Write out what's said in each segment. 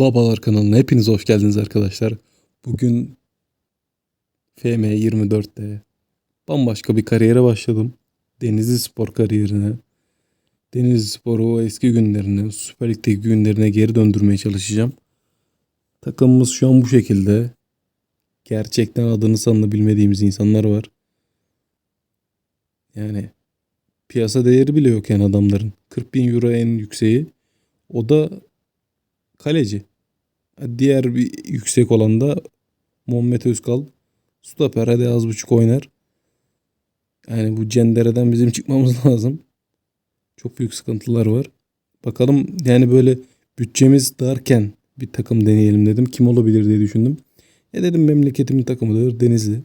Babalar kanalına hepiniz hoş geldiniz arkadaşlar. Bugün FM24'te bambaşka bir kariyere başladım. Denizli Spor kariyerine. Denizli Spor'u eski günlerine, Süper Lig'deki günlerine geri döndürmeye çalışacağım. Takımımız şu an bu şekilde. Gerçekten adını sanını bilmediğimiz insanlar var. Yani piyasa değeri bile yok yani adamların. 40 bin euro en yükseği. O da kaleci. Diğer bir yüksek olan da Muhammed Özkal. Stoper hadi az buçuk oynar. Yani bu cendereden bizim çıkmamız lazım. Çok büyük sıkıntılar var. Bakalım yani böyle bütçemiz darken bir takım deneyelim dedim. Kim olabilir diye düşündüm. E dedim memleketimin takımıdır Denizli.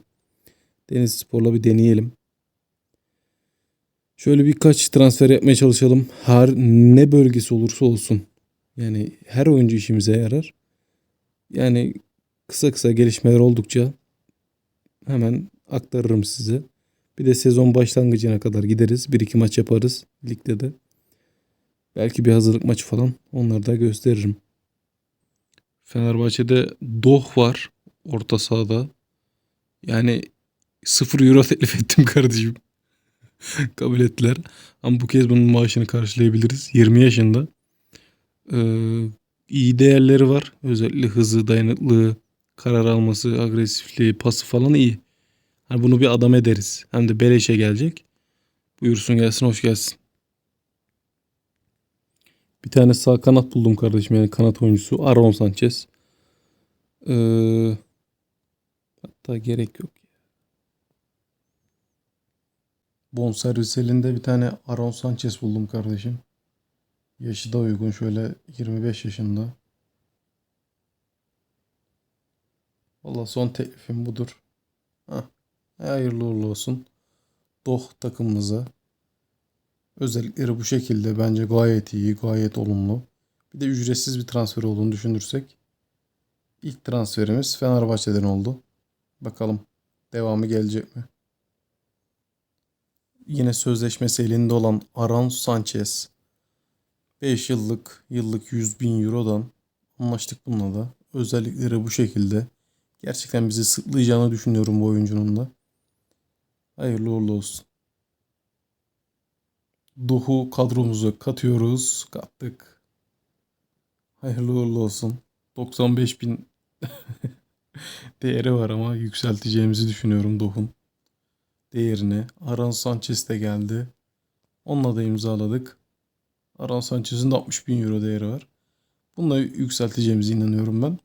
Denizli Spor'la bir deneyelim. Şöyle birkaç transfer yapmaya çalışalım. Her ne bölgesi olursa olsun. Yani her oyuncu işimize yarar. Yani kısa kısa gelişmeler oldukça hemen aktarırım size. Bir de sezon başlangıcına kadar gideriz. Bir iki maç yaparız ligde de. Belki bir hazırlık maçı falan onları da gösteririm. Fenerbahçe'de Doh var orta sahada. Yani 0 euro teklif ettim kardeşim. Kabul ettiler. Ama bu kez bunun maaşını karşılayabiliriz. 20 yaşında. Ee, iyi değerleri var. Özellikle hızı, dayanıklılığı, karar alması, agresifliği, pası falan iyi. Hani bunu bir adam ederiz. Hem de beleşe gelecek. Buyursun gelsin, hoş gelsin. Bir tane sağ kanat buldum kardeşim. Yani kanat oyuncusu. Aaron Sanchez. Ee, hatta gerek yok. Bonservis elinde bir tane Aaron Sanchez buldum kardeşim. Yaşı da uygun şöyle 25 yaşında. Valla son teklifim budur. Hah. Hayırlı uğurlu olsun. Doh takımımıza. Özellikleri bu şekilde bence gayet iyi, gayet olumlu. Bir de ücretsiz bir transfer olduğunu düşünürsek. ilk transferimiz Fenerbahçe'den oldu. Bakalım devamı gelecek mi? Yine sözleşmesi elinde olan Aron Sanchez. 5 yıllık, yıllık 100 bin eurodan anlaştık bununla da. Özellikleri bu şekilde. Gerçekten bizi sırtlayacağını düşünüyorum bu oyuncunun da. Hayırlı uğurlu olsun. Duhu kadromuza katıyoruz. Kattık. Hayırlı uğurlu olsun. 95 bin değeri var ama yükselteceğimizi düşünüyorum Duh'un değerini. Aran Sanchez de geldi. Onunla da imzaladık. Aran Sanchez'in de 60 bin euro değeri var. Bununla yükselteceğimize inanıyorum ben.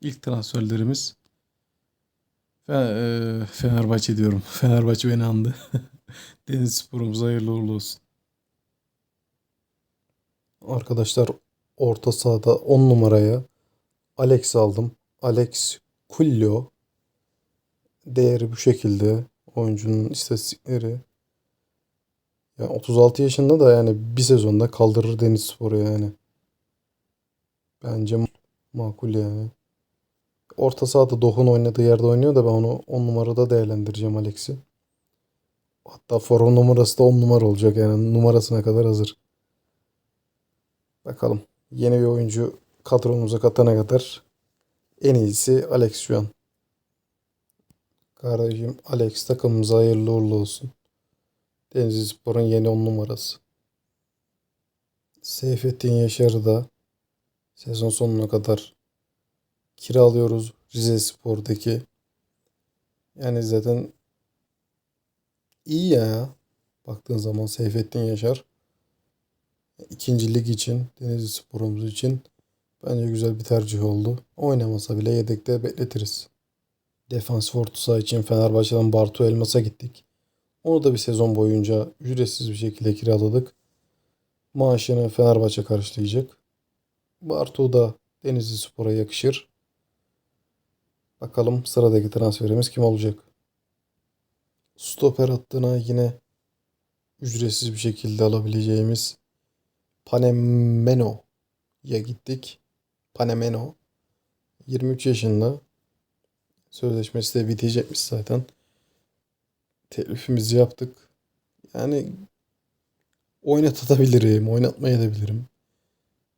İlk transferlerimiz Fe- e, Fenerbahçe diyorum. Fenerbahçe beni andı. Deniz sporumuz hayırlı uğurlu olsun. Arkadaşlar orta sahada 10 numaraya Alex aldım. Alex Kullo. Değeri bu şekilde. Oyuncunun istatistikleri. Ya 36 yaşında da yani bir sezonda kaldırır Deniz Sporu yani. Bence makul yani. Orta sahada Doh'un oynadığı yerde oynuyor da ben onu 10 numarada değerlendireceğim Alex'i. Hatta forma numarası da 10 numara olacak yani numarasına kadar hazır. Bakalım. Yeni bir oyuncu kadromuza katana kadar en iyisi Alex şu an. Kardeşim Alex takımımıza hayırlı uğurlu olsun. Denizli Spor'un yeni 10 numarası. Seyfettin Yaşar'ı da sezon sonuna kadar kiralıyoruz Rize Spor'daki. Yani zaten iyi ya. Baktığın zaman Seyfettin Yaşar ikinci lig için, Denizli Spor'umuz için bence güzel bir tercih oldu. Oynamasa bile yedekte bekletiriz. Defans orta için Fenerbahçe'den Bartu Elmas'a gittik. Onu da bir sezon boyunca ücretsiz bir şekilde kiraladık. Maaşını Fenerbahçe karşılayacak. Bartu da Denizli Spor'a yakışır. Bakalım sıradaki transferimiz kim olacak? Stoper hattına yine ücretsiz bir şekilde alabileceğimiz Panemeno'ya gittik. Panemeno 23 yaşında. Sözleşmesi de bitecekmiş zaten. Teklifimizi yaptık. Yani oynatabilirim, oynatmayabilirim.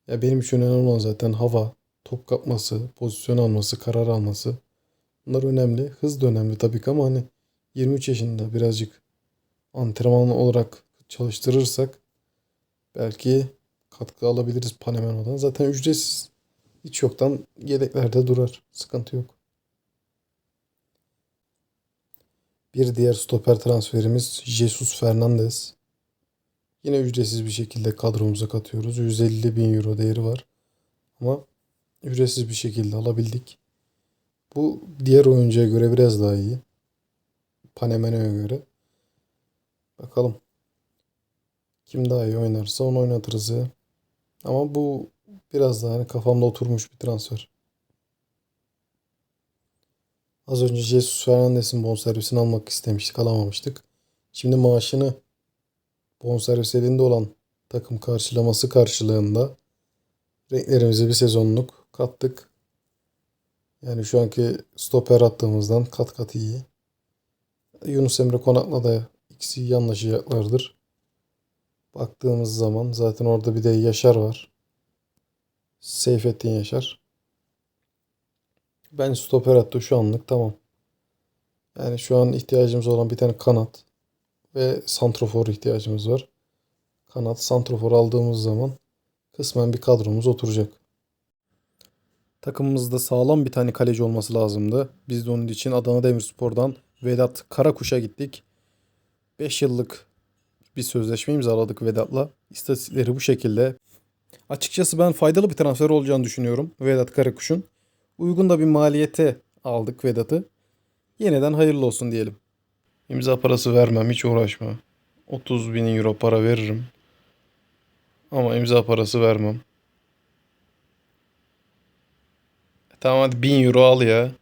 Ya benim için önemli olan zaten hava. top kapması, pozisyon alması, karar alması. Bunlar önemli. Hız da önemli tabii ki ama hani 23 yaşında birazcık antrenman olarak çalıştırırsak belki katkı alabiliriz Panemeno'dan. Zaten ücretsiz. Hiç yoktan yedeklerde durar. Sıkıntı yok. Bir diğer stoper transferimiz Jesus Fernandez. Yine ücretsiz bir şekilde kadromuza katıyoruz. 150 bin euro değeri var. Ama ücretsiz bir şekilde alabildik. Bu diğer oyuncuya göre biraz daha iyi. Panemeno'ya göre. Bakalım. Kim daha iyi oynarsa onu oynatırız ya. Ama bu biraz daha hani kafamda oturmuş bir transfer. Az önce Jesus Fernandes'in bonservisini almak istemiştik, alamamıştık. Şimdi maaşını bonservis elinde olan takım karşılaması karşılığında renklerimize bir sezonluk kattık. Yani şu anki stoper attığımızdan kat kat iyi. Yunus Emre Konak'la da ikisi iyi anlaşacaklardır. Baktığımız zaman zaten orada bir de Yaşar var. Seyfettin Yaşar. Ben stoper attı şu anlık tamam. Yani şu an ihtiyacımız olan bir tane kanat ve santrofor ihtiyacımız var. Kanat, santrofor aldığımız zaman kısmen bir kadromuz oturacak. Takımımızda sağlam bir tane kaleci olması lazımdı. Biz de onun için Adana Demirspor'dan Vedat Karakuş'a gittik. 5 yıllık bir sözleşme imzaladık Vedat'la. İstatistikleri bu şekilde. Açıkçası ben faydalı bir transfer olacağını düşünüyorum Vedat Karakuş'un. Uygun da bir maliyete aldık Vedat'ı. Yeniden hayırlı olsun diyelim. İmza parası vermem hiç uğraşma. 30 bin euro para veririm. Ama imza parası vermem. E tamam hadi 1000 euro al ya.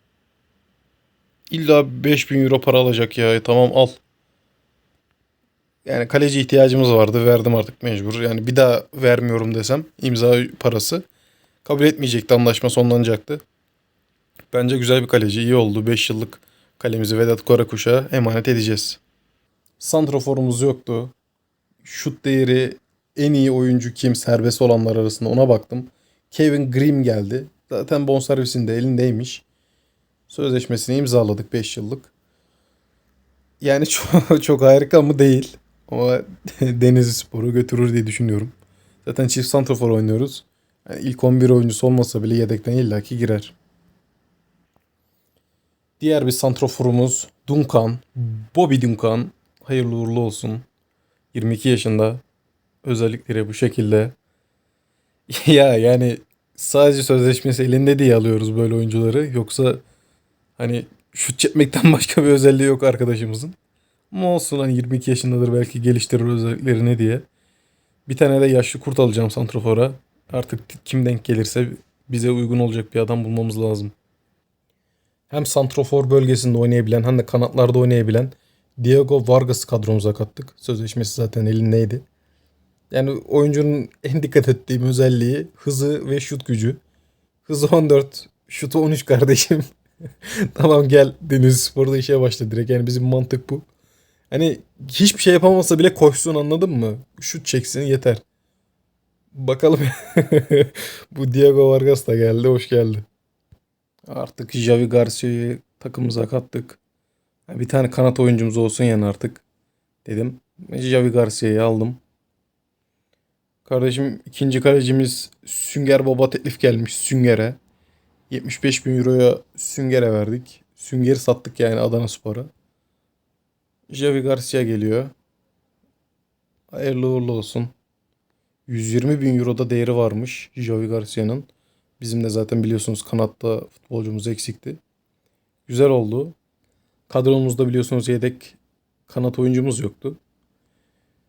İlla 5000 euro para alacak ya. E tamam al. Yani kaleci ihtiyacımız vardı. Verdim artık mecbur. Yani bir daha vermiyorum desem imza parası kabul etmeyecekti. Anlaşma sonlanacaktı. Bence güzel bir kaleci. iyi oldu. 5 yıllık kalemizi Vedat Korakuş'a emanet edeceğiz. Santroforumuz yoktu. Şut değeri en iyi oyuncu kim serbest olanlar arasında ona baktım. Kevin Grimm geldi. Zaten bonservisinde elindeymiş. Sözleşmesini imzaladık 5 yıllık. Yani çok, çok harika mı değil. Ama Denizli Spor'u götürür diye düşünüyorum. Zaten çift santrafor oynuyoruz. Yani ilk 11 oyuncusu olmasa bile yedekten illaki girer. Diğer bir santroforumuz Duncan. Bobby Duncan. Hayırlı uğurlu olsun. 22 yaşında. Özellikleri bu şekilde. ya yani sadece sözleşmesi elinde diye alıyoruz böyle oyuncuları. Yoksa hani şut çekmekten başka bir özelliği yok arkadaşımızın. Ama olsun hani 22 yaşındadır belki geliştirir özelliklerini diye. Bir tane de yaşlı kurt alacağım santrofora. Artık kim denk gelirse bize uygun olacak bir adam bulmamız lazım. Hem santrofor bölgesinde oynayabilen hem de kanatlarda oynayabilen Diego Vargas'ı kadromuza kattık. Sözleşmesi zaten elindeydi. Yani oyuncunun en dikkat ettiğim özelliği hızı ve şut gücü. Hızı 14, şutu 13 kardeşim. tamam gel Deniz Spor'da işe başla direkt. Yani bizim mantık bu. Hani hiçbir şey yapamasa bile koşsun anladın mı? Şut çeksin yeter. Bakalım. bu Diego Vargas da geldi. Hoş geldi. Artık Javi Garcia'yı takımımıza kattık. Bir tane kanat oyuncumuz olsun yani artık. Dedim. Javi Garcia'yı aldım. Kardeşim ikinci kalecimiz Sünger Baba teklif gelmiş Sünger'e. 75 bin euroya Sünger'e verdik. Sünger'i sattık yani Adana Spor'a. Javi Garcia geliyor. Hayırlı uğurlu olsun. 120 bin euroda değeri varmış Javi Garcia'nın. Bizim de zaten biliyorsunuz kanatta futbolcumuz eksikti. Güzel oldu. Kadromuzda biliyorsunuz yedek kanat oyuncumuz yoktu.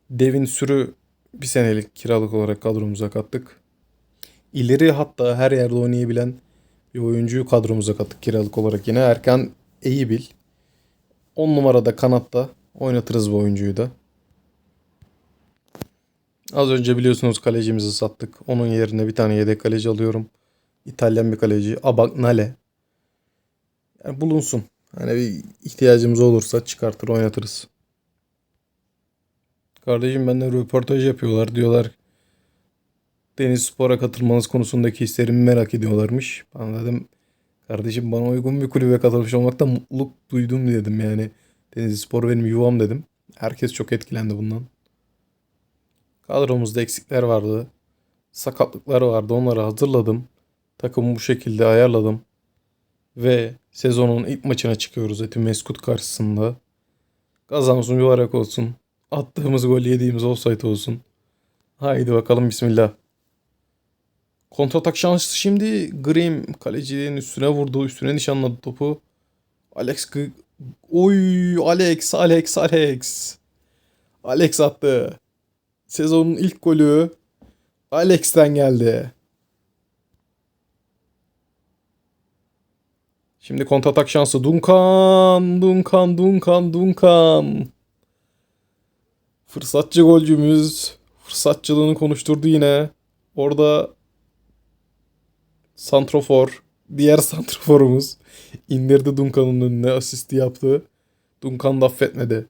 Devin Sürü bir senelik kiralık olarak kadromuza kattık. İleri hatta her yerde oynayabilen bir oyuncuyu kadromuza kattık kiralık olarak yine. Erkan Eyibil. 10 numarada kanatta oynatırız bu oyuncuyu da. Az önce biliyorsunuz kalecimizi sattık. Onun yerine bir tane yedek kaleci alıyorum. İtalyan bir kaleci. Abagnale. Yani bulunsun. Hani bir ihtiyacımız olursa çıkartır oynatırız. Kardeşim benden röportaj yapıyorlar. Diyorlar Deniz Spor'a katılmanız konusundaki hislerimi merak ediyorlarmış. Ben dedim kardeşim bana uygun bir kulübe katılmış olmaktan mutluluk duydum dedim yani. Deniz Spor benim yuvam dedim. Herkes çok etkilendi bundan. Kadromuzda eksikler vardı. Sakatlıklar vardı. Onları hazırladım. Takımı bu şekilde ayarladım. Ve sezonun ilk maçına çıkıyoruz Etimeskut karşısında. Kazansın mübarek olsun. Attığımız gol yediğimiz offside olsun. Haydi bakalım bismillah. Kontratak şansı şimdi Grim kalecinin üstüne vurdu. Üstüne nişanladı topu. Alex Oy Alex Alex Alex. Alex attı. Sezonun ilk golü Alex'ten geldi. Şimdi kontratak şansı Duncan, Duncan, Duncan, Duncan. Fırsatçı golcümüz fırsatçılığını konuşturdu yine. Orada Santrofor, diğer santroforumuz indirdi Duncan'ın önüne asisti yaptı. Duncan da affetmedi.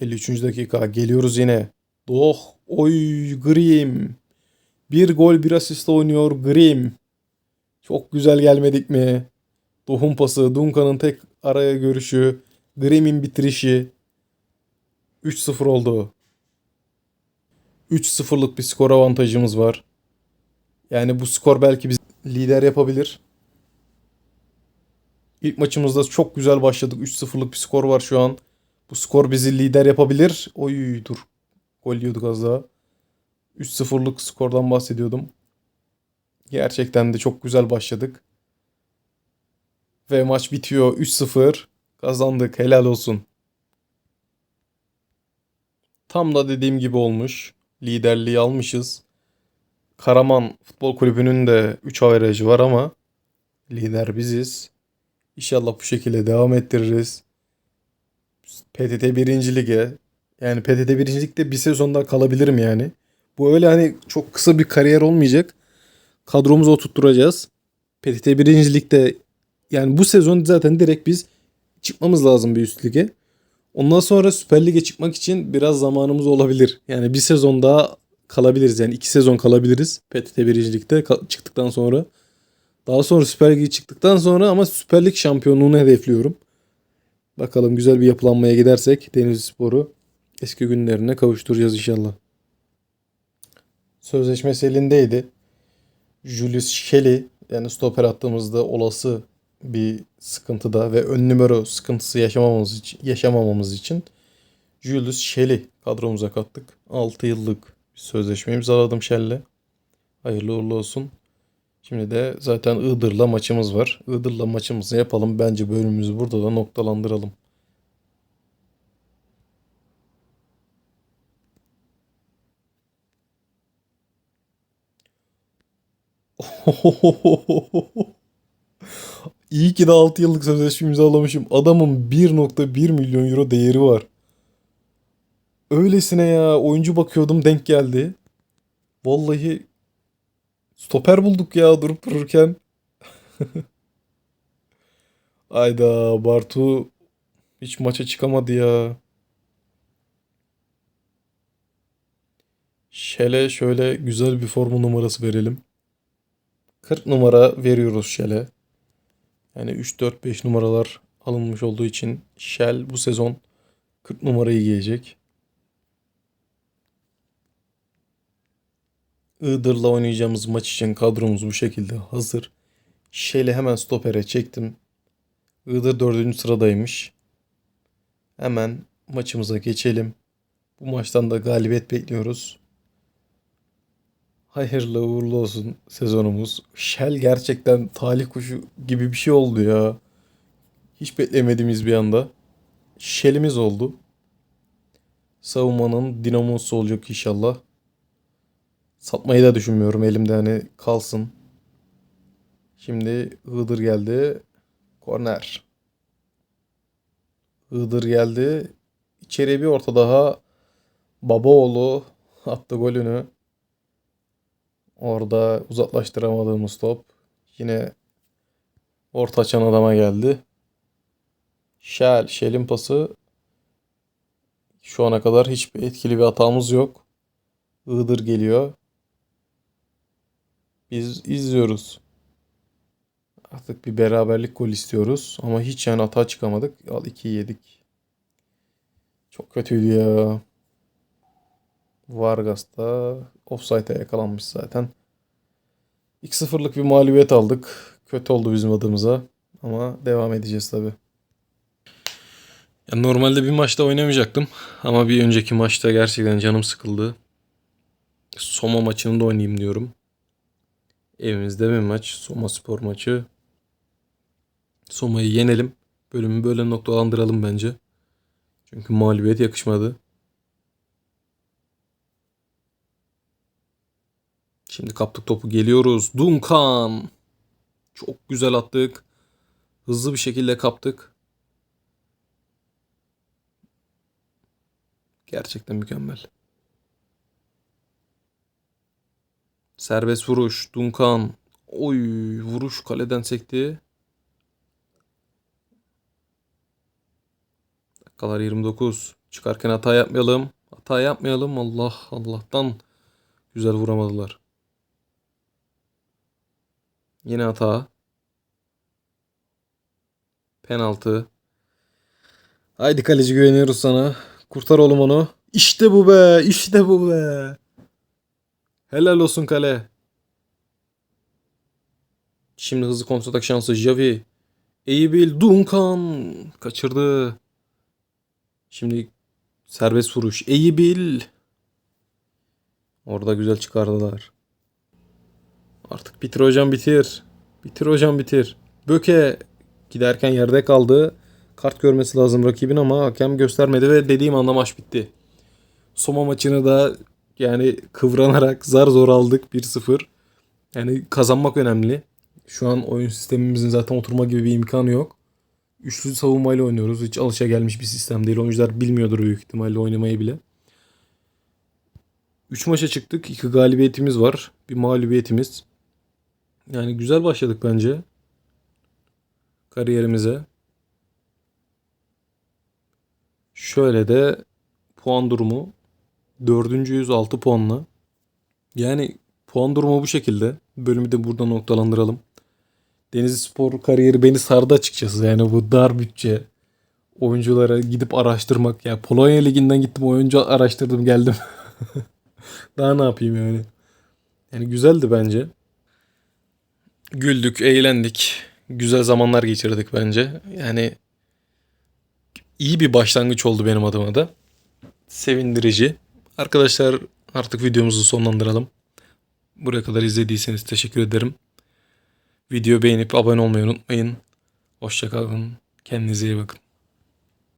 53. dakika geliyoruz yine. Oh, oy Grim. Bir gol bir asistle oynuyor Grim. Çok güzel gelmedik mi? Dohun pası, Duncan'ın tek araya görüşü, Grim'in bitirişi. 3-0 oldu. 3-0'lık bir skor avantajımız var. Yani bu skor belki bizi lider yapabilir. İlk maçımızda çok güzel başladık. 3-0'lık bir skor var şu an. Bu skor bizi lider yapabilir. Oy dur. Gol yiyorduk az daha. 3-0'lık skordan bahsediyordum. Gerçekten de çok güzel başladık. Ve maç bitiyor 3-0. Kazandık. Helal olsun. Tam da dediğim gibi olmuş. Liderliği almışız. Karaman Futbol Kulübü'nün de 3 averajı var ama lider biziz. İnşallah bu şekilde devam ettiririz. PTT 1. Lig'e yani PTT 1. Lig'de bir sezon daha kalabilirim yani. Bu öyle hani çok kısa bir kariyer olmayacak. Kadromuzu oturtturacağız. PTT 1. Lig'de yani bu sezon zaten direkt biz çıkmamız lazım bir üst lige. Ondan sonra Süper Lig'e çıkmak için biraz zamanımız olabilir. Yani bir sezon daha kalabiliriz. Yani iki sezon kalabiliriz PTT 1. Lig'de ka- çıktıktan sonra. Daha sonra Süper Lig'e çıktıktan sonra ama Süper Lig şampiyonluğunu hedefliyorum. Bakalım güzel bir yapılanmaya gidersek Denizli Spor'u eski günlerine kavuşturacağız inşallah. Sözleşmesi elindeydi. Julius Shelley yani stoper attığımızda olası bir sıkıntıda ve ön numara sıkıntısı yaşamamamız için, yaşamamamız için Julius Shelley kadromuza kattık. 6 yıllık bir sözleşme imzaladım Shell'le. Hayırlı uğurlu olsun. Şimdi de zaten Iğdır'la maçımız var. Iğdır'la maçımızı yapalım. Bence bölümümüzü burada da noktalandıralım. İyi ki de 6 yıllık sözleşme imzalamışım. Adamın 1.1 milyon euro değeri var. Öylesine ya oyuncu bakıyordum denk geldi. Vallahi stoper bulduk ya durup dururken. Ayda Bartu hiç maça çıkamadı ya. Şele şöyle güzel bir forma numarası verelim. 40 numara veriyoruz Şele. Yani 3, 4, 5 numaralar alınmış olduğu için Shell bu sezon 40 numarayı giyecek. Iğdır'la oynayacağımız maç için kadromuz bu şekilde hazır. Shell'i hemen stopere çektim. Iğdır 4. sıradaymış. Hemen maçımıza geçelim. Bu maçtan da galibiyet bekliyoruz. Hayırlı uğurlu olsun sezonumuz. Shell gerçekten talih kuşu gibi bir şey oldu ya. Hiç beklemediğimiz bir anda. Shell'imiz oldu. Savunmanın dinamosu olacak inşallah. Satmayı da düşünmüyorum elimde hani kalsın. Şimdi Iğdır geldi. Korner. Iğdır geldi. İçeriye bir orta daha. Babaoğlu attı golünü. Orada uzaklaştıramadığımız top. Yine orta açan adama geldi. Shell, Shell'in pası. Şu ana kadar hiçbir etkili bir hatamız yok. Iğdır geliyor. Biz izliyoruz. Artık bir beraberlik gol istiyoruz. Ama hiç yani hata çıkamadık. Al 2 yedik. Çok kötüydü ya. Vargas da offside'e yakalanmış zaten. 2-0'lık bir mağlubiyet aldık. Kötü oldu bizim adımıza. Ama devam edeceğiz tabii. Ya normalde bir maçta oynamayacaktım. Ama bir önceki maçta gerçekten canım sıkıldı. Soma maçını da oynayayım diyorum. Evimizde bir maç. Soma spor maçı. Soma'yı yenelim. Bölümü böyle noktalandıralım bence. Çünkü mağlubiyet yakışmadı. Şimdi kaptık topu geliyoruz. Duncan. Çok güzel attık. Hızlı bir şekilde kaptık. Gerçekten mükemmel. Serbest vuruş. Duncan. Oy vuruş kaleden sekti. Dakikalar 29. Çıkarken hata yapmayalım. Hata yapmayalım. Allah Allah'tan güzel vuramadılar. Yine hata. Penaltı. Haydi kaleci güveniyoruz sana. Kurtar oğlum onu. İşte bu be. İşte bu be. Helal olsun kale. Şimdi hızlı kontratak şansı Javi. Eyübil Duncan kaçırdı. Şimdi serbest vuruş. Eyübil. Orada güzel çıkardılar. Artık bitir hocam bitir. Bitir hocam bitir. Böke giderken yerde kaldı. Kart görmesi lazım rakibin ama hakem göstermedi ve dediğim anda maç bitti. Soma maçını da yani kıvranarak zar zor aldık 1-0. Yani kazanmak önemli. Şu an oyun sistemimizin zaten oturma gibi bir imkanı yok. Üçlü savunmayla oynuyoruz. Hiç alışa gelmiş bir sistem değil. Oyuncular bilmiyordur büyük ihtimalle oynamayı bile. 3 maça çıktık. 2 galibiyetimiz var. Bir mağlubiyetimiz. Yani güzel başladık bence. Kariyerimize. Şöyle de puan durumu. Dördüncüyüz 6 puanla. Yani puan durumu bu şekilde. Bölümü de burada noktalandıralım. Denizli Spor kariyeri beni sardı açıkçası. Yani bu dar bütçe oyunculara gidip araştırmak. Yani Polonya Ligi'nden gittim oyuncu araştırdım geldim. Daha ne yapayım yani. Yani güzeldi bence. Güldük, eğlendik. Güzel zamanlar geçirdik bence. Yani iyi bir başlangıç oldu benim adıma da. Sevindirici. Arkadaşlar artık videomuzu sonlandıralım. Buraya kadar izlediyseniz teşekkür ederim. Video beğenip abone olmayı unutmayın. Hoşçakalın. Kendinize iyi bakın.